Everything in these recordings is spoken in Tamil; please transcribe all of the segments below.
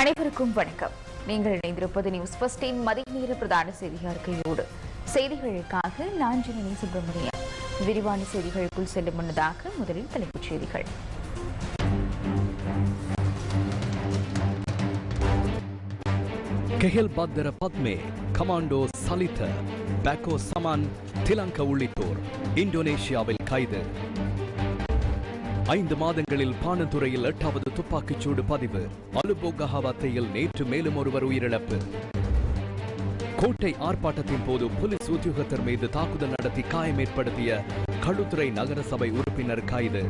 அனைவருக்கும் வணக்கம். நீங்கள் இணைந்திருப்பது நியூஸ் பஸ்டின் மதிய நேர பிரதான செய்தி அறிக்கையோடு செய்திகளுக்காக நான் சுப்பிரமணியம். விரிவான செய்திகளுக்குள் செல்லும் முன்னதாக முதலில் தலைப்புச் செய்திகள். கெஹல் பத்ர பத்மே கமாண்டோ சலித பேக்கோ சமான் திலங்க உள்ளிட்டோர் இந்தோனேஷியாவில் கைது. ஐந்து மாதங்களில் பானந்துறையில் எட்டாவது துப்பாக்கிச்சூடு பதிவு. அலுபோகஹாவத்தையில் நேற்று மேலும் ஒருவர் உயிரிழப்பு. கோட்டை ஆர்ப்பாட்டத்தின் போது போலீஸ் உத்தியோகத்தர் மீது தாக்குதல் நடத்தி காயம் ஏற்படுத்திய களுத்துறை நகரசபை உறுப்பினர் கைது.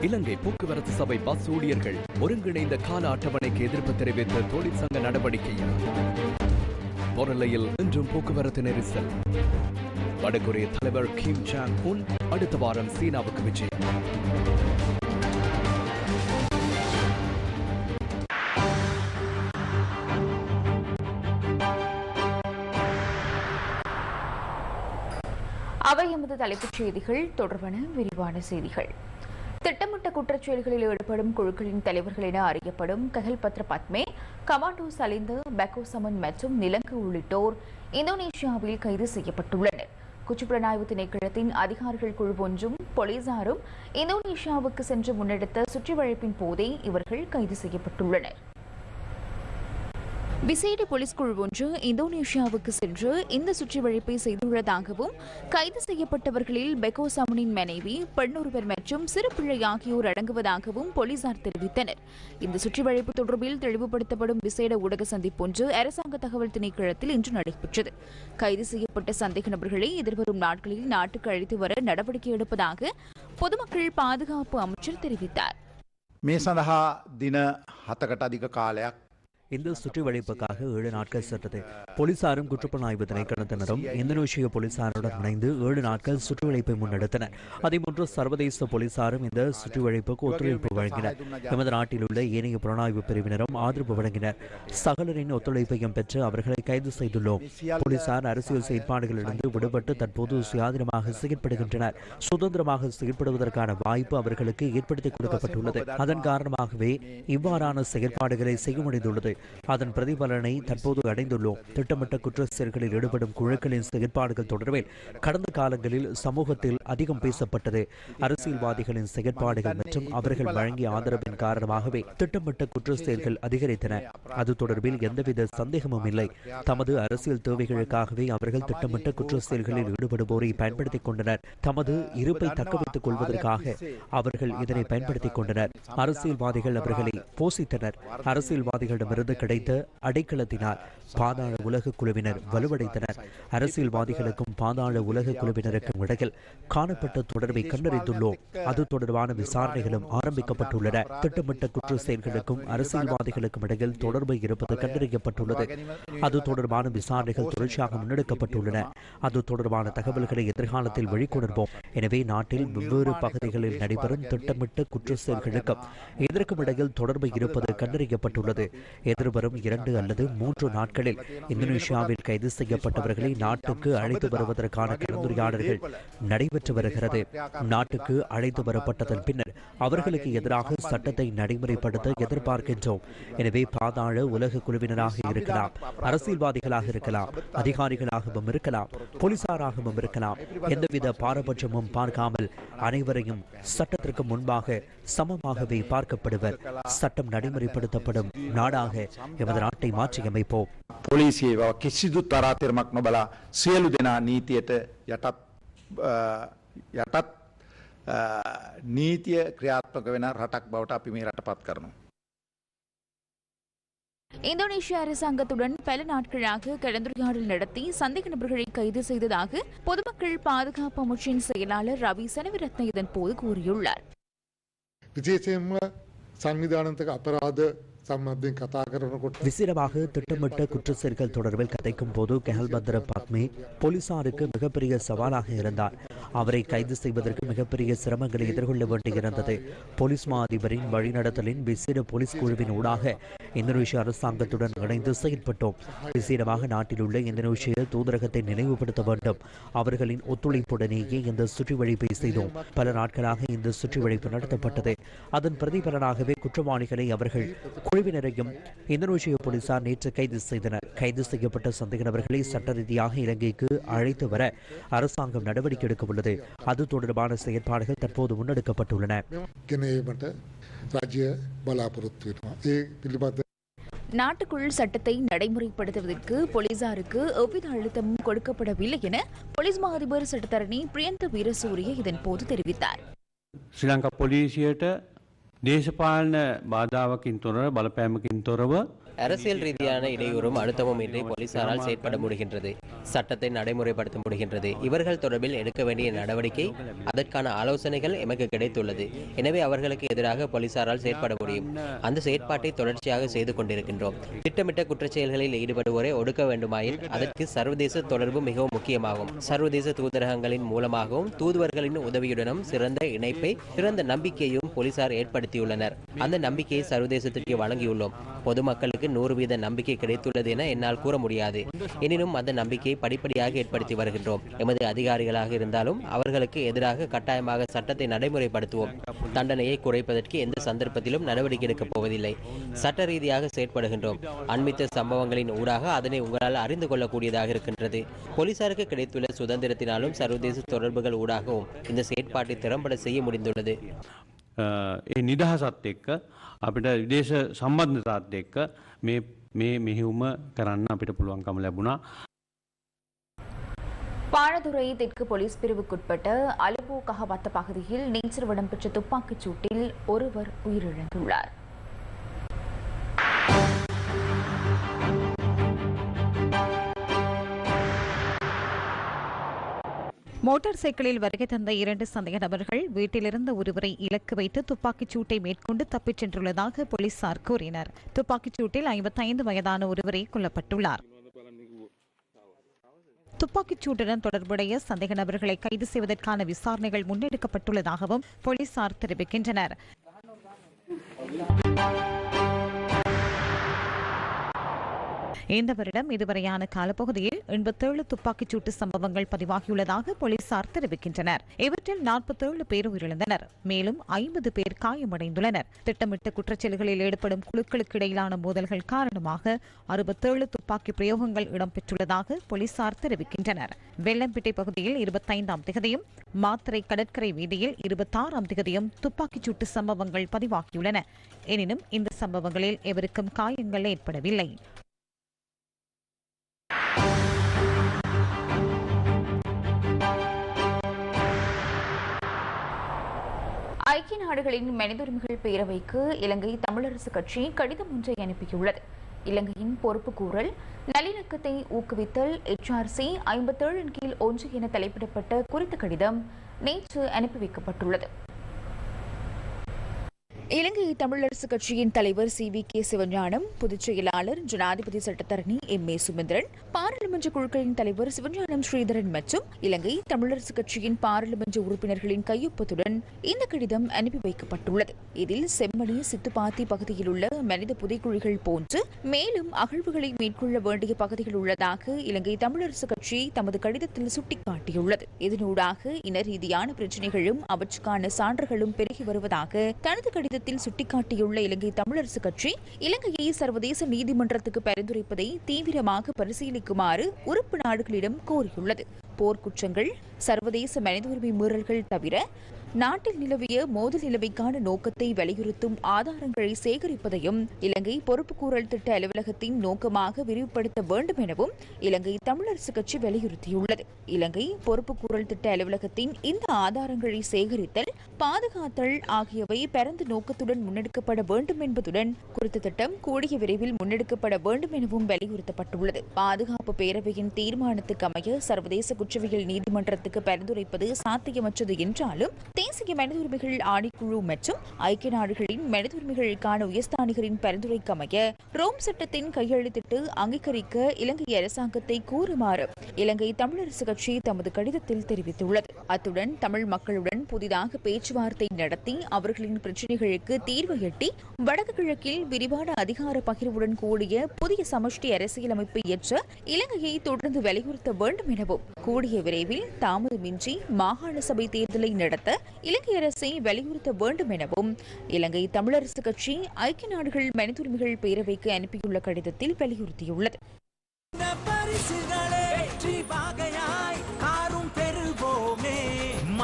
இலங்கை போக்குவரத்து சபை பஸ் ஊழியர்கள் ஒருங்கிணைந்த கால அட்டவணைக்கு எதிர்ப்பு தெரிவித்த தொழிற்சங்க நடவடிக்கை பொருளையில் இன்றும் போக்குவரத்து நெரிசல். வடகொரிய தலைவர் கிம் ஜாங் உன் அடுத்த வாரம் சீனாவுக்கு விஜயம். அவை எமது தலைப்புச் செய்திகள் தொடர்பான விரிவான செய்திகள். திட்டமிட்ட குற்றச்செயல்களில் ஈடுபடும் குழுக்களின் தலைவர்கள் என அறியப்படும் கஹல்பத்ர பத்மே கமாண்டோ சலிந்து பெக்கோசமன் மற்றும் நிலங்கு உள்ளிட்டோர் இந்தோனேஷியாவில் கைது செய்யப்பட்டுள்ளனர். குற்றப்புலனாய்வு திணைக்களத்தின் அதிகாரிகள் குழு ஒன்றும் போலீசாரும் இந்தோனேஷியாவுக்கு சென்று முன்னெடுத்த சுற்றிவளைப்பின் போதே இவர்கள் கைது செய்யப்பட்டுள்ளனர். விசேட போலீஸ் குழு ஒன்று இந்தோனேஷியாவுக்கு சென்று இந்த சுற்றிவழிப்பை செய்துள்ளதாகவும் கைது செய்யப்பட்டவர்களில் பெகோசாமனின் மனைவி பெண்ணொருவர் மற்றும் சிறுபிள்ளை ஆகியோர் அடங்குவதாகவும் போலீசார் தெரிவித்தனர். இந்த சுற்றிவழிப்பு தொடர்பில் தெளிவுபடுத்தப்படும் விசேட ஊடக சந்திப்பொன்று அரசாங்க தகவல் திணைக்களத்தில் இன்று நடைபெற்றது. கைது செய்யப்பட்ட சந்தேக நபர்களை எதிர்வரும் நாட்களில் நாட்டுக்கு அழைத்து வர நடவடிக்கை எடுப்பதாக பொதுமக்கள் பாதுகாப்பு அமைச்சர் தெரிவித்தார். மே சந்தா தின ஹத்தகட்ட அதிக காலයක් இந்த சுற்றி வளைப்புக்காக ஏழு நாட்கள் சென்றது. போலீசாரும் குற்றப்புலனாய்வு திணைக்களத்தினரும் இந்தோனேஷிய போலீசாருடன் இணைந்து ஏழு நாட்கள் சுற்றுவளைப்பை முன்னெடுத்தனர். அதேபோன்று சர்வதேச போலீசாரும் இந்த சுற்றுவளைப்புக்கு ஒத்துழைப்பு வழங்கினர். எமது நாட்டில் உள்ள ஏனைய புலனாய்வு பிரிவினரும் ஆதரவு வழங்கினர். சகலரின் ஒத்துழைப்பையும் பெற்று அவர்களை கைது செய்துள்ளோம். போலீசார் அரசியல் செயற்பாடுகளிலிருந்து விடுபட்டு தற்போது சுயாதீனமாக செயற்படுகின்றனர். சுதந்திரமாக செயற்படுவதற்கான வாய்ப்பு அவர்களுக்கு ஏற்படுத்தி கொடுக்கப்பட்டுள்ளது. அதன் காரணமாகவே இவ்வாறான செயற்பாடுகளை செய்ய முடிந்துள்ளது அதன் பிரதிபலனை தற்போது அடைந்துள்ளோம். திட்டமிட்ட குற்ற செயல்களில் ஈடுபடும் குழுக்களின் செயற்பாடுகள் தொடர்பில் கடந்த காலங்களில் சமூகத்தில் அதிகம் பேசப்பட்டது. அரசியல்வாதிகளின் செயற்பாடுகள் மற்றும் அவர்கள் வழங்கிய ஆதரவின் காரணமாகவே திட்டமிட்ட குற்ற செயல்கள் அதிகரித்தன. அது தொடர்பில் எந்தவித சந்தேகமும் இல்லை. தமது அரசியல் தேவைகளுக்காகவே அவர்கள் திட்டமிட்ட குற்ற செயல்களில் ஈடுபடுவோரை பயன்படுத்திக் கொண்டனர். தமது இருப்பை தக்கவைத்துக் கொள்வதற்காக அவர்கள் இதனை பயன்படுத்திக் கொண்டனர். அரசியல்வாதிகள் அவர்களை போசித்தனர் அரசியல்வாதிகளிடமிருந்து கிடைத்த அடைக்கலத்தினால் பாதாள உலக குழுவினர் வலுவடைந்தனர். அரசியல்வாதிகளுக்கும் பாதாள உலக குழுவினருக்கும் இடையில் காணப்பட்ட தொடர்பை கண்டறிந்துள்ளோம். அது தொடர்பான விசாரணைகளும் ஆரம்பிக்கப்பட்டுள்ளன. திட்டமிட்ட குற்ற செயல்களுக்கும் அரசியல்வாதிகளுக்கும் இடையில் தொடர்பு இருப்பது கண்டறியப்பட்டுள்ளது. அது தொடர்பான விசாரணைகள் தொடர்ச்சியாக முன்னெடுக்கப்பட்டுள்ளன. அது தொடர்பான தகவல்களை எதிர்காலத்தில் வெளிக்கொணர்வோம். எனவே நாட்டில் வெவ்வேறு பகுதிகளில் நடைபெறும் திட்டமிட்ட குற்ற செயல்களுக்கும் இதற்கும் இடையில் தொடர்பு இருப்பது கண்டறியப்பட்டுள்ளது. எதிர்வரும் இரண்டு அல்லது மூன்று நாட்களில் இந்தோனேஷியாவில் கைது செய்யப்பட்டவர்களை நாட்டுக்கு அழைத்து வருவதற்கான கலந்துரையாடல்கள் நடைபெற்று வருகிறது. நாட்டுக்கு அழைத்து வரப்பட்டதன் பின்னர் அவர்களுக்கு எதிராக சட்டத்தை நடைமுறைப்படுத்த எதிர்பார்க்கின்றோம். எனவே பாதாள உலக குழுவினராக இருக்கலாம் அரசியல்வாதிகளாக இருக்கலாம் அதிகாரிகளாகவும் இருக்கலாம் போலீசாராகவும் இருக்கலாம். எந்தவித பாரபட்சமும் பார்க்காமல் அனைவரையும் சட்டத்திற்கு முன்பாக சமமாகவே பார்க்கப்படுவர். சட்டம் நடைமுறைப்படுத்தப்படும் நாடாக எமது நாட்டை மாற்றியமைப்போம். පොලිසියේ බව කිසිදු තරාතිරමක් නොබලා සියලු දෙනා නීතියට යටත් අ, යටත් අ, නීතිය ක්‍රියාත්මක වෙන රටක් බවට අපි මේ රට පත් කරනවා. இந்தோனேஷிய அரசாங்கத்துடன் பல நாட்களாக கலந்துரையாடல் நடத்தி சந்தேக நபர்களை கைது செய்ததாக பொதுமக்கள் பாதுகாப்பு அமைச்சின் செயலாளர் ரவி சனவிரத்ன இதன் போது கூறியுள்ளார் විශේෂයෙන්ම සංවිධානතක අපරාධ සම්බන්ධයෙන් කතා කරනකොට விசிரமாக திட்டமிட்ட குற்ற செயல்கள் தொடர்பில் கதைக்கும் போது கெஹல்பத்ர பக்மே போலீசாருக்கு மிகப்பெரிய சவாலாக இருந்தார். அவரை கைது செய்வதற்கு மிகப்பெரிய சிரமங்களை எதிர்கொள்ள வேண்டியிருந்தது. போலீஸ் மா அதிபரின் வழிநடத்தலின் விசேட போலீஸ் குழுவின் ஊடாக இந்தோனேஷிய அரசாங்கத்துடன் இணைந்து செயல்பட்டோம். விசேடமாக நாட்டில் உள்ள இந்தோனேஷிய தூதரகத்தை நினைவுபடுத்த வேண்டும். அவர்களின் ஒத்துழைப்புடனேயே இந்த சுற்றிவழிப்பை செய்தோம். பல நாட்களாக இந்த சுற்றிவழிப்பு நடத்தப்பட்டது. அதன் பிரதிபலனாகவே குற்றவாளிகளை அவர்கள் குழுவினரையும் இந்தோனேஷிய போலீசார் நேற்று கைது செய்தனர். கைது செய்யப்பட்ட சந்தேக நபர்களை சட்ட ரீதியாக இலங்கைக்கு அழைத்து வர அரசாங்கம் நடவடிக்கை எடுக்க உள்ளது. அது தொடர்பான செயற்பாடுகள் தற்போது முன்னெடுக்கப்பட்டுள்ளன. நாட்டுக்குள் சட்டத்தை நடைமுறைப்படுத்துவதற்கு போலீசாருக்கு எவ்வித அழுத்தமும் கொடுக்கப்படவில்லை என போலீஸ் மா சட்டத்தரணி பிரியந்த வீரசூரிய இதன்போது தெரிவித்தார். ஸ்ரீலங்கா போலீசியிட்ட දේශපාලන බාධාවකින් තොරව බලපෑමකින් තොරව அரசியல் ரீதியான இடையூறும் அழுத்தமும் இன்றி போலீசாரால் செயற்பட முடிகின்றது சட்டத்தை நடைமுறைப்படுத்த முடிகின்றது இவர்கள் தொடர்பில் எடுக்க வேண்டிய நடவடிக்கை அதற்கான ஆலோசனைகள் எமக்கு கிடைத்துள்ளது எனவே அவர்களுக்கு எதிராக போலீசாரால் செயற்பட முடியும் அந்த செயற்பாட்டை தொடர்ச்சியாக செய்து கொண்டிருக்கின்றோம் திட்டமிட்ட குற்றச்செயல்களில் ஈடுபடுவோரை ஒடுக்க வேண்டுமாயின் அதற்கு சர்வதேச தொடர்பு மிகவும் முக்கியமாகும் சர்வதேச தூதரகங்களின் மூலமாகவும் தூதுவர்களின் உதவியுடனும் சிறந்த இணைப்பை சிறந்த நம்பிக்கையும் போலீசார் ஏற்படுத்தியுள்ளனர். அந்த நம்பிக்கையை சர்வதேசத்திற்கு வழங்கியுள்ளோம். பொதுமக்களுக்கு நூறு வீத நம்பிக்கை கிடைத்துள்ளது என என்னால் கூற முடியாது. எனினும் அந்த நம்பிக்கையை படிப்படியாக ஏற்படுத்தி வருகின்றோம். எமது அதிகாரிகளாக இருந்தாலும் அவர்களுக்கு எதிராக கட்டாயமாக சட்டத்தை நடைமுறைப்படுத்துவோம். தண்டனையை குறைப்பதற்கு எந்த சந்தர்ப்பத்திலும் நடவடிக்கை எடுக்கப் போவதில்லை. சட்ட ரீதியாக செயற்படுகின்றோம். அண்மித்த சம்பவங்களின் ஊடாக அதனை உங்களால் அறிந்து கொள்ளக்கூடியதாக இருக்கின்றது. போலீசாருக்கு கிடைத்துள்ள சுதந்திரத்தினாலும் சர்வதேச தொடர்புகள் ஊடாகவும் இந்த செயற்பாட்டை திறம்பட செய்ய முடிந்துள்ளது. ඒ නිදහසත් එක්ක අපිට විදේශ සම්බන්ධතාත් එක්ක මේ මේ මෙහිවුම කරන්න අපිට පුළුවන්කම ලැබුණා பாழதுறை தெற்கு போலீஸ் பிரிவுக்குட்பட்ட அலுபோ கஹவத்த பகுதியில் நேற்று இடம்பெற்ற துப்பாக்கிச் சூட்டில் ஒருவர் உயிரிழந்துள்ளார் மோட்டார் சைக்கிளில் வருகை தந்த இரண்டு சந்தேக நபர்கள் வீட்டிலிருந்த ஒருவரை இலக்கு வைத்து துப்பாக்கிச் சூட்டை மேற்கொண்டு தப்பிச் சென்றுள்ளதாக போலீசார் கூறினர். துப்பாக்கிச் சூட்டில் ஐம்பத்தைந்து வயதான ஒருவரே கொல்லப்பட்டுள்ளார். துப்பாக்கிச் சூட்டுடன் தொடர்புடைய சந்தேக நபர்களை கைது செய்வதற்கான விசாரணைகள் முன்னெடுக்கப்பட்டுள்ளதாகவும் போலீசார் தெரிவிக்கின்றனர். இந்த வருடம் இதுவரையான காலப்பகுதியில் எண்பத்தேழு துப்பாக்கிச் சூட்டு சம்பவங்கள் பதிவாகியுள்ளதாக போலீசார் தெரிவிக்கின்றனர். இவற்றில் நாற்பத்தேழு பேர் உயிரிழந்தனர். மேலும் ஐம்பது பேர் காயமடைந்துள்ளனர். திட்டமிட்ட குற்றச்செயல்களில் ஈடுபடும் குழுக்களுக்கு இடையிலான மோதல்கள் காரணமாக அறுபத்தேழு துப்பாக்கி பிரயோகங்கள் இடம்பெற்றுள்ளதாக போலீசார் தெரிவிக்கின்றனர். வெள்ளம்பிட்டை பகுதியில் இருபத்தைந்தாம் திகதியும் மாத்திரை கடற்கரை வீதியில் இருபத்தாறாம் திகதியும் துப்பாக்கிச்சூட்டு சம்பவங்கள் பதிவாகியுள்ளன. எனினும் இந்த சம்பவங்களில் எவருக்கும் காயங்கள் ஏற்படவில்லை. ஐக்கிய நாடுகளின் மனிதுரிமைகள் பேரவைக்கு இலங்கை தமிழரசு கட்சி கடிதம் ஒன்றை அனுப்பியுள்ளது. இலங்கையின் பொறுப்பு கூறல் நல்லிணக்கத்தை ஊக்குவித்தல் எச்ஆர்சி ஐம்பத்தேழின் கீழ் ஒன்று என தலைப்பிடப்பட்ட குறித்த கடிதம் நேற்று அனுப்பி வைக்கப்பட்டுள்ளது. இலங்கை தமிழரசு கட்சியின் தலைவர் சி வி கே சிவஞானம் பொதுச் செயலாளர் ஜனாதிபதி சட்டத்தரணி எம் ஏ சுமந்திரன் பாராளுமன்ற பாராளுமன்ற குழுக்களின் தலைவர் சிவஞானம் ஸ்ரீதரன் மற்றும் இலங்கை தமிழரசு கட்சியின் பாராளுமன்ற உறுப்பினர்களின் கையொப்பத்துடன் இந்த கடிதம் அனுப்பி வைக்கப்பட்டுள்ளது. இதில் செம்மணி சித்துப்பாத்தி பகுதியில் உள்ள மனித புதைக்குழிகள் போன்று மேலும் அகழ்வுகளை மேற்கொள்ள வேண்டிய பகுதிகள் உள்ளதாக இலங்கை தமிழரசு கட்சி தமது கடிதத்தில் சுட்டிக்காட்டியுள்ளது. இதனூடாக இன ரீதியான பிரச்சினைகளும் அவற்றுக்கான சான்றுகளும் பெருகி வருவதாக தனது கடிதத்தில் சுட்டிக்காட்டியுள்ள இலங்கை தமிழரசு கட்சி இலங்கையை சர்வதேச நீதிமன்றத்துக்கு பரிந்துரைப்பதை தீவிரமாக பரிசீலிக்குமாறு உறுப்பு நாடுகளிடம் கோரியுள்ளது. போர்க்குற்றங்கள் சர்வதேச மனித உரிமை மீறல்கள் தவிர நாட்டில் நிலவிய மோதல் நிலைமைக்கான நோக்கத்தை வலியுறுத்தும் ஆதாரங்களை சேகரிப்பதையும் இலங்கை பொறுப்புக்கூறல் திட்ட அலுவலகத்தின் நோக்கமாக விரிவுபடுத்த வேண்டும் எனவும் இலங்கை தமிழரசு கட்சி வலியுறுத்தியுள்ளது. இலங்கை பொறுப்புக்கூறல் திட்ட அலுவலகத்தின் இந்த ஆதாரங்களை சேகரித்தல் பாதுகாத்தல் ஆகியவை பரந்த நோக்கத்துடன் முன்னெடுக்கப்பட வேண்டும் என்பதுடன் குறித்த திட்டம் கூடிய விரைவில் முன்னெடுக்கப்பட வேண்டும் எனவும் வலியுறுத்தப்பட்டுள்ளது. பாதுகாப்பு பேரவையின் தீர்மானத்துக்கு அமைய சர்வதேச குற்றவியல் நீதிமன்றத்துக்கு பரிந்துரைப்பது சாத்தியமற்றது என்றாலும் தேசிய மனித உரிமைகள் ஆணைக்குழு மற்றும் ஐக்கிய நாடுகளின் மனித உரிமைகளுக்கான உயர்ஸ்தானிகரின் பரிந்துரைக்கமைய ரோம் சட்டத்தின் கையெழுத்திட்டு அங்கீகரிக்க இலங்கை அரசாங்கத்தை கூறுமாறு இலங்கை தமிழரசு கட்சி தமது கடிதத்தில் தெரிவித்துள்ளது. அத்துடன் தமிழ் மக்களுடன் புதிதாக பேச்சுவார்த்தை நடத்தி அவர்களின் பிரச்சினைகளுக்கு தீர்வு எட்டி வடக்கு கிழக்கில் விரிவான அதிகார பகிர்வுடன் கூடிய புதிய சமஷ்டி அரசியலமைப்பை ஏற்ற இலங்கையை தொடர்ந்து வலியுறுத்த வேண்டும் எனவும் கூடிய விரைவில் தாமதமின்றி மாகாண சபை தேர்தலை நடத்த இலங்கை அரசை வலியுறுத்த வேண்டும் எனவும் இலங்கை தமிழரசு கட்சி ஐக்கிய நாடுகள் மனித உரிமைகள் பேரவைக்கு அனுப்பியுள்ள கடிதத்தில் வலியுறுத்தியுள்ளது.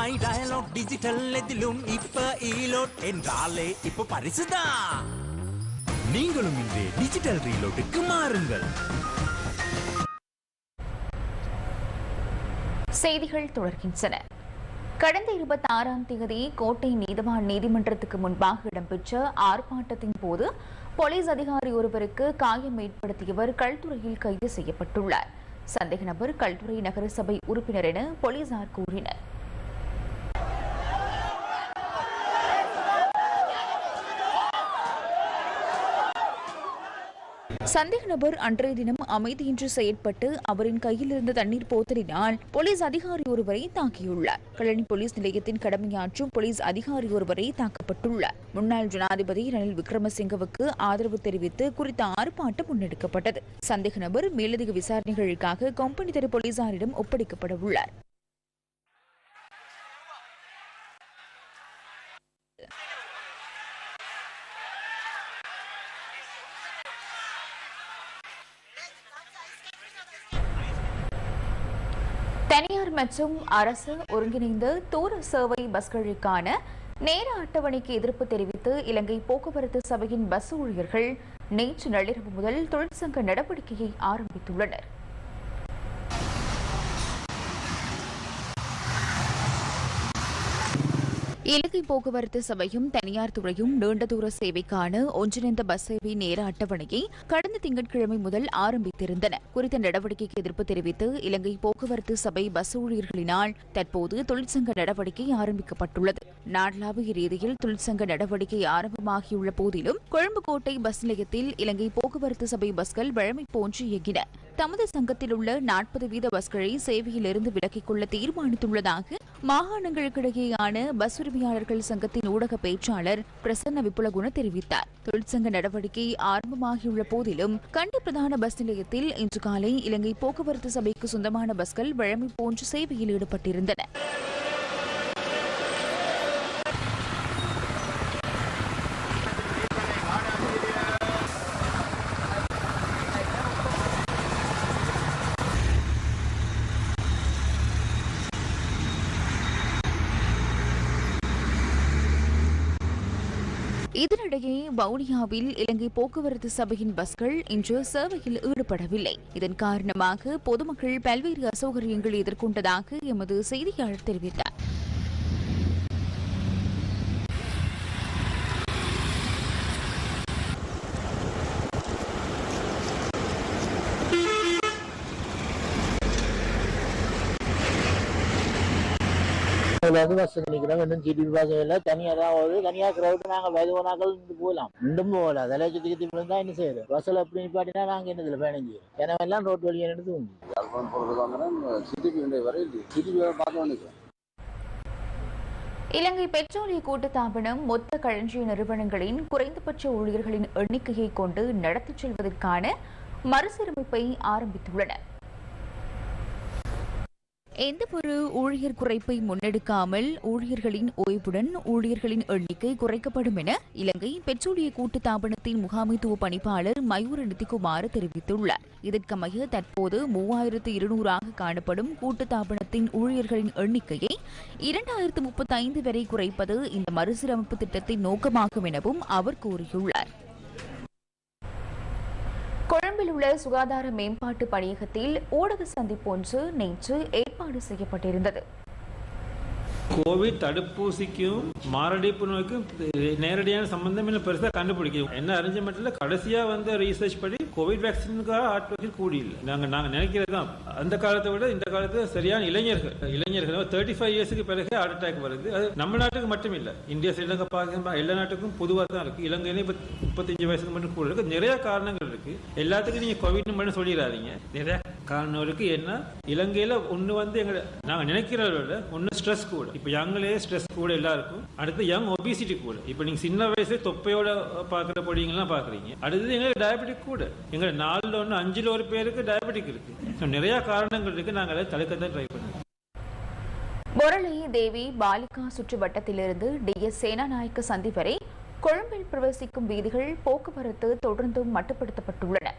மை டயலாக் டிஜிட்டல் எதிலும் இப்ப ஈலோட் என்றாலே இப்ப பரிசுதான். நீங்களும் இன்று டிஜிட்டல் ரீலோட்டுக்கு மாறுங்கள். செய்திகள் தொடர்கின்றன. கடந்த இருபத்தி ஆறாம் தேதி கோட்டை நீதவான் நீதிமன்றத்துக்கு முன்பாக இடம்பெற்ற ஆர்ப்பாட்டத்தின் போது போலீஸ் அதிகாரி ஒருவருக்கு காயம் ஏற்படுத்தியவர் கல்துறையில் கைது செய்யப்பட்டுள்ளார். சந்தேக நபர் கல்துறை நகரசபை உறுப்பினர் என போலீசார் கூறினர். சந்தேக நபர் அன்றைய தினம் அமைதியின்றி செயற்பட்டு அவரின் கையில் இருந்த தண்ணீர் போத்தலினால் போலீஸ் அதிகாரி ஒருவரை தாக்கியுள்ளார். கழனி போலீஸ் நிலையத்தின் கடமையாற்றும் போலீஸ் அதிகாரி ஒருவரை தாக்கப்பட்டுள்ளார். முன்னாள் ஜனாதிபதி ரணில் விக்ரமசிங்கவுக்கு ஆதரவு தெரிவித்து குறித்த ஆர்ப்பாட்டம் முன்னெடுக்கப்பட்டது. சந்தேக நபர் மேலதிக விசாரணைகளுக்காக கொம்பனி தெரு போலீசாரிடம் ஒப்படைக்கப்பட உள்ளார். தனியார் மற்றும் அரசு ஒருங்கிணைந்த தூர சேவை பஸ்களுக்கான நேர அட்டவணைக்கு எதிர்ப்பு தெரிவித்து இலங்கை போக்குவரத்து சபையின் பஸ் ஊழியர்கள் நேற்று நள்ளிரவு முதல் தொழிற்சங்க நடவடிக்கையை ஆரம்பித்துள்ளனர். இலங்கை போக்குவரத்து சபையும் தனியார் துறையும் நீண்ட தூர சேவைக்கான ஒன்றிணைந்த பஸ் சேவை நேர அட்டவணையை கடந்த திங்கட்கிழமை முதல் ஆரம்பித்திருந்தன. குறித்த நடவடிக்கைக்கு எதிர்ப்பு தெரிவித்து இலங்கை போக்குவரத்து சபை பஸ் ஊழியர்களினால் தற்போது தொழிற்சங்க நடவடிக்கை ஆரம்பிக்கப்பட்டுள்ளது. நாடளாவிய ரீதியில் தொழிற்சங்க நடவடிக்கை ஆரம்பமாகியுள்ள போதிலும் கொழும்பு கோட்டை பஸ் நிலையத்தில் இலங்கை போக்குவரத்து சபை பஸ்கள் வழமை போன்று இயங்கின. தமது சங்கத்தில் உள்ள நாற்பது வீத பஸ்களை சேவையிலிருந்து விலக்கிக் கொள்ள தீர்மானித்துள்ளதாக மாகாணங்களுக்கிடையேயான பஸ் உரிமையாளர்கள் சங்கத்தின் ஊடக பேச்சாளர் பிரசன்ன விபுலகுண தெரிவித்தார். தொழிற்சங்க நடவடிக்கை ஆரம்பமாகியுள்ள போதிலும் கண்டி பிரதான பஸ் நிலையத்தில் இன்று காலை இலங்கை போக்குவரத்து சபைக்கு சொந்தமான பஸ்கள் வழமை போன்று சேவையில் ஈடுபட்டிருந்தன. இதனிடையே வவுனியாவில் இலங்கை போக்குவரத்து சபையின் பஸ்கள் இன்று சேவையில் ஈடுபடவில்லை. இதன் காரணமாக பொதுமக்கள் பல்வேறு அசௌகரியங்களை எதிர்கொண்டதாக எமது செய்தியாளர் தெரிவித்தார். வந்து பஸ் நிக்கிறோம் இன்னும் சிடி பஸ் இல்லை. தனியாக தான் வருது தனியாக கிரௌட் நாங்கள் வயதுவனாக்கள் இருந்து போகலாம். இன்னும் போகல அதெல்லாம் சுற்றி சுற்றி விழுந்தா என்ன செய்யுது பஸ்ஸில் அப்படி நிப்பாட்டினா நாங்கள் என்னதில் பயணம் செய்யும் ஏன்னா எல்லாம் ரோட்டு வழியாக வேண்டியது இலங்கை பெட்ரோலிய கூட்டுத்தாபனம் மொத்த களஞ்சிய நிறுவனங்களின் குறைந்தபட்ச ஊழியர்களின் எண்ணிக்கையை கொண்டு நடத்திச் செல்வதற்கான மறுசீரமைப்பை எந்த ஒரு ஊழியர் குறைப்பை முன்னெடுக்காமல் ஊழியர்களின் ஓய்வுடன் ஊழியர்களின் எண்ணிக்கை குறைக்கப்படும் என இலங்கை பெட்ரோலிய கூட்டு தாபனத்தின் முகாமைத்துவ பணிப்பாளர் மயூர நிதிக்குமார் தெரிவித்துள்ளார். இதற்கமைய தற்போது மூவாயிரத்து இருநூறாக காணப்படும் கூட்டு தாபனத்தின் ஊழியர்களின் எண்ணிக்கையை இரண்டாயிரத்து முப்பத்தைந்து வரை குறைப்பது இந்த மறுசீரமைப்பு திட்டத்தின் நோக்கமாகும் எனவும் அவர் கூறியுள்ளார். கொழும்பில் உள்ள சுகாதார மேம்பாட்டு பணியகத்தில் ஊடக சந்திப்பு ஒன்று நேற்று ஏற்பாடு செய்யப்பட்டிருந்தது. கோவிட் தடுப்பூசிக்கும் மாரடைப்பு நோய்க்கும் நேரடியான சம்பந்தம் இல்லை பெருசாக கண்டுபிடிக்கும் என்ன அறிஞ்ச மட்டும் கடைசியாக வந்து ரீசர்ச் படி கோவிட் வேக்சினுக்காக ஹார்ட் வேக்சின் கூடி இல்லை நாங்கள் நாங்கள் நினைக்கிறது தான். அந்த காலத்தை விட இந்த காலத்து சரியான இளைஞர்கள் இளைஞர்கள் தேர்ட்டி ஃபைவ் இயர்ஸுக்கு பிறகு ஹார்ட் அட்டாக் வருது. அது நம்ம நாட்டுக்கு மட்டும் இல்லை இந்தியா ஸ்ரீலங்கா பாகிஸ்தான் எல்லா நாட்டுக்கும் பொதுவாக தான் இருக்கு. இலங்கையிலே இப்போ முப்பத்தஞ்சு வயசுக்கு மட்டும் கூட இருக்கு. நிறைய காரணங்கள் இருக்கு. எல்லாத்துக்கும் நீங்கள் கோவிட்னு மட்டும் சொல்லிடாதீங்க. நிறையா காரணம் இருக்கு என்ன? இலங்கையில் ஒன்று வந்து எங்களை நாங்கள் நினைக்கிறவர்கள ஒன்று ஸ்ட்ரெஸ் கூட. இப்போ யங்களே ஸ்ட்ரெஸ் கூட எல்லாருக்கும். அடுத்து யங் ஒபிசிட்டி கூட. இப்போ நீங்கள் சின்ன வயசுல தொப்பையோட பார்க்குற பொடிங்கெல்லாம் பார்க்குறீங்க அடுத்தது எங்களுக்கு டயபெட்டிக் கூட. எங்களை நாலில் ஒன்று அஞ்சில் ஒரு பேருக்கு டயபெட்டிக் இருக்கு. நிறையா நிறைய காரணங்கள் இருக்கு. நாங்கள் அதை தடுக்க ட்ரை பண்ணுவோம். முரளி தேவி பாலிகா சுற்று வட்டத்திலிருந்து டிஎஸ் சேனாநாயக்க சந்தி வரை கொழும்பில் பிரவேசிக்கும் வீதிகள் போக்குவரத்து தொடர்ந்தும் மட்டுப்படுத்தப்பட்டுள்ளன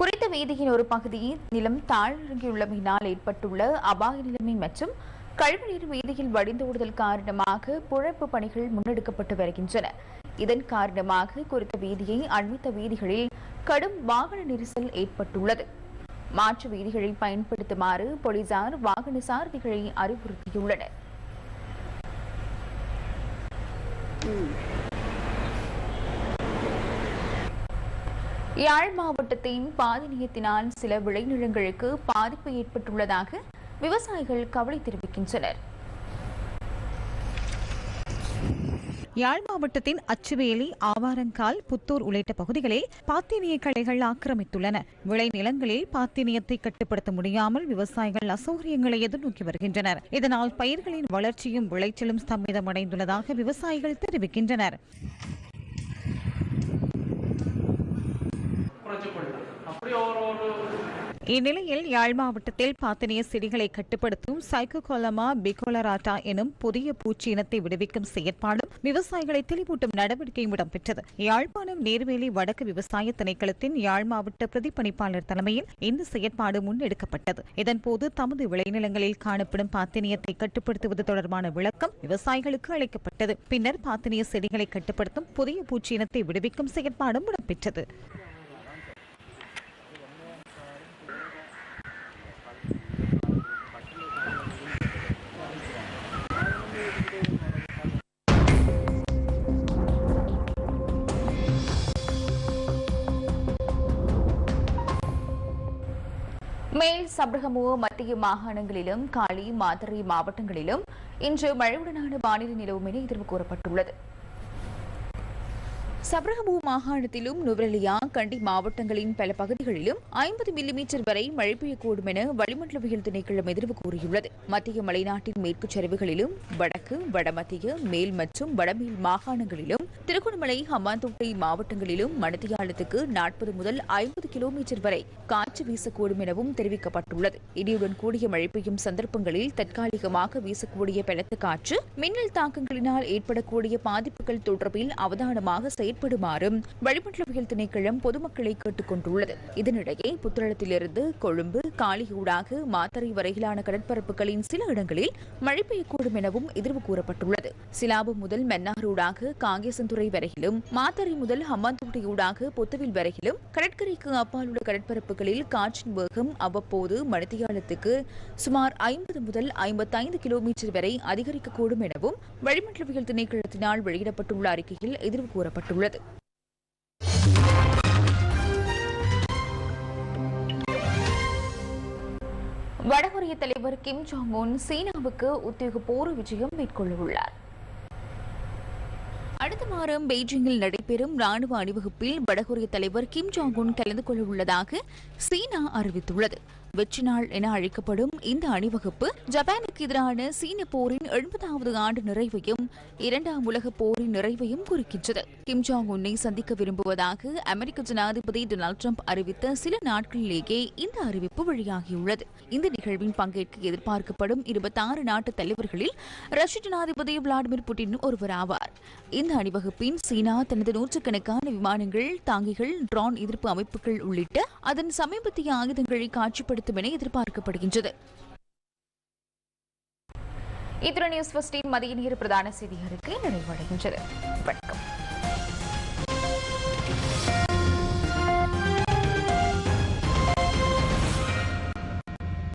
குறித்த வீதியின் ஒரு பகுதியில் நிலம் தாழ்நிலங்கியுள்ளமையினால் ஏற்பட்டுள்ள அபாய நிலைமை மற்றும் கழிவுநீர் வீதியில் வடிந்தோடுதல் காரணமாக புழைப்பு பணிகள் முன்னெடுக்கப்பட்டு வருகின்றன. இதன் காரணமாக குறித்த வீதியை அண்மித்த வீதிகளில் கடும் வாகன நெரிசல் ஏற்பட்டுள்ளது. மாற்று வீதிகளை பயன்படுத்துமாறு போலீசார் வாகன சாரதிகளை அறிவுறுத்தியுள்ளனர். யாழ் மாவட்டத்தின் பாதினியத்தினால் சில விளைநிலங்களுக்கு பாதிப்பு ஏற்பட்டுள்ளதாக விவசாயிகள் கவலை தெரிவிக்கின்றனர். யாழ் மாவட்டத்தின் அச்சுவேலி ஆவாரங்கால் புத்தூர் உள்ளிட்ட பகுதிகளில் பாத்தினிய கடைகள் ஆக்கிரமித்துள்ளன. விளைநிலங்களில் பாத்தினியத்தை கட்டுப்படுத்த முடியாமல் விவசாயிகள் அசௌகரியங்களை எதிர்நோக்கி வருகின்றனர். இதனால் பயிர்களின் வளர்ச்சியும் விளைச்சலும் ஸ்தம்பிதமடைந்துள்ளதாக விவசாயிகள் தெரிவிக்கின்றனர். இந்நிலையில் யாழ் மாவட்டத்தில் பாத்தினிய செடிகளை கட்டுப்படுத்தும் சைக்கோகோலமா பிகோலராட்டா எனும் புதிய பூச்சி இனத்தை விடுவிக்கும் செயற்பாடும் விவசாயிகளை தெளிவூட்டும் நடவடிக்கையும் இடம்பெற்றது. யாழ்ப்பாணம் நேர்வேலி வடக்கு விவசாய திணைக்களத்தின் யாழ் மாவட்ட பிரதிப்பணிப்பாளர் தலைமையில் இந்த செயற்பாடு முன்னெடுக்கப்பட்டது. இதன்போது தமது விளைநிலங்களில் காணப்படும் பாத்தினியத்தை கட்டுப்படுத்துவது தொடர்பான விளக்கம் விவசாயிகளுக்கு அளிக்கப்பட்டது. பின்னர் பாத்தினிய செடிகளை கட்டுப்படுத்தும் புதிய பூச்சி இனத்தை விடுவிக்கும் செயற்பாடும் இடம்பெற்றது. சப்ரகமுவ மத்திய மாகாணங்களிலும் காலி மாத்தறை மாவட்டங்களிலும் இன்று மழையுடனான வானிலை நிலவும் என எதிர்வு கூறப்பட்டுள்ளது. சபரகமு மாகாணத்திலும் நுவரெலியா கண்டி மாவட்டங்களின் பல பகுதிகளிலும் ஐம்பது மில்லிமீட்டர் வரை மழை பெய்யக்கூடும் என வளிமண்டலவியல் திணைக்களம் எதிர்வு கூறியுள்ளது. மத்திய மலைநாட்டின் மேற்கு சரிவுகளிலும் வடக்கு வடமத்திய மேல் மற்றும் வடமேல் மாகாணங்களிலும் திருகோணமலை ஹம்பாந்தோட்டை மாவட்டங்களிலும் மணித்தியாலத்துக்கு நாற்பது முதல் ஐம்பது கிலோமீட்டர் வரை காற்று வீசக்கூடும் எனவும் தெரிவிக்கப்பட்டுள்ளது. இடியுடன் கூடிய மழை பெய்யும் சந்தர்ப்பங்களில் தற்காலிகமாக வீசக்கூடிய பலத்த காற்று மின்னல் தாக்கங்களினால் ஏற்படக்கூடிய பாதிப்புகள் தொடர்பில் அவதானமாக செயற்படுமாறும் வளிமண்டலவியல் திணைக்களம் பொதுமக்களை கேட்டுக் கொண்டுள்ளது. இதனிடையே புத்தளத்திலிருந்து கொழும்பு காலியூடாக மாத்தறை வரையிலான கடற்பரப்புகளின் சில இடங்களில் மழை பெய்யக்கூடும் எனவும் எதிர்வு கூறப்பட்டுள்ளது. சிலாபு முதல் மன்னாரூடாக காங்கேசந்துறை வரையிலும் மாத்தறை முதல் ஹம்மாந்தோட்டையூடாக பொத்துவில் வரையிலும் கடற்கரைக்கு அப்பால் உள்ள கடற்பரப்புகளில் காற்றின் வேகம் அவ்வப்போது மணித்தியாலத்துக்கு சுமார் ஐம்பது முதல் ஐம்பத்தைந்து கிலோமீட்டர் வரை அதிகரிக்கக்கூடும் எனவும் வளிமண்டலவியல் திணைக்களத்தினால் வெளியிடப்பட்டுள்ள அறிக்கையில் எதிர்வு கூறப்பட்டுள்ளது. வடகொரிய தலைவர் கிம் ஜாங் உன் சீனாவுக்கு உத்தியோகபூர்வ விஜயம் மேற்கொள்ளவுள்ளார். அடுத்த மாதம் பெய்ஜிங்கில் நடைபெறும் ராணுவ அணிவகுப்பில் வடகொரிய தலைவர் கிம் ஜாங் உன் கலந்து கொள்ள உள்ளதாக சீனா அறிவித்துள்ளது. வெற்றி நாள் என அழைக்கப்படும் இந்த அணிவகுப்பு ஜப்பானுக்கு எதிரான சீன போரின் எழுபதாவது ஆண்டு நிறைவையும் இரண்டாம் உலக போரின் நிறைவையும் குறிக்கின்றது. கிம் ஜாங் உன்னை சந்திக்க விரும்புவதாக அமெரிக்க ஜனாதிபதி டொனால்டு ட்ரம்ப் அறிவித்த சில நாட்களிலேயே இந்த அறிவிப்பு வெளியாகியுள்ளது. இந்த நிகழ்வின் பங்கேற்க எதிர்பார்க்கப்படும் இருபத்தாறு நாட்டு தலைவர்களில் ரஷ்ய ஜனாதிபதி விளாடிமிர் புட்டின் ஒருவராவார் இந்த அணிவகுப்பின் சீனா தனது நூற்றுக்கணக்கான விமானங்கள் தாங்கிகள் ட்ரோன் எதிர்ப்பு அமைப்புகள் உள்ளிட்ட அதன் சமீபத்திய ஆயுதங்களை காட்சிப்படுத்த காட்சிப்படுத்தும் என எதிர்பார்க்கப்படுகின்றது. இத்துடன் நியூஸ் ஃபர்ஸ்டின் மதிய நேர பிரதான செய்திகளுக்கு நிறைவடைகின்றது. வணக்கம்.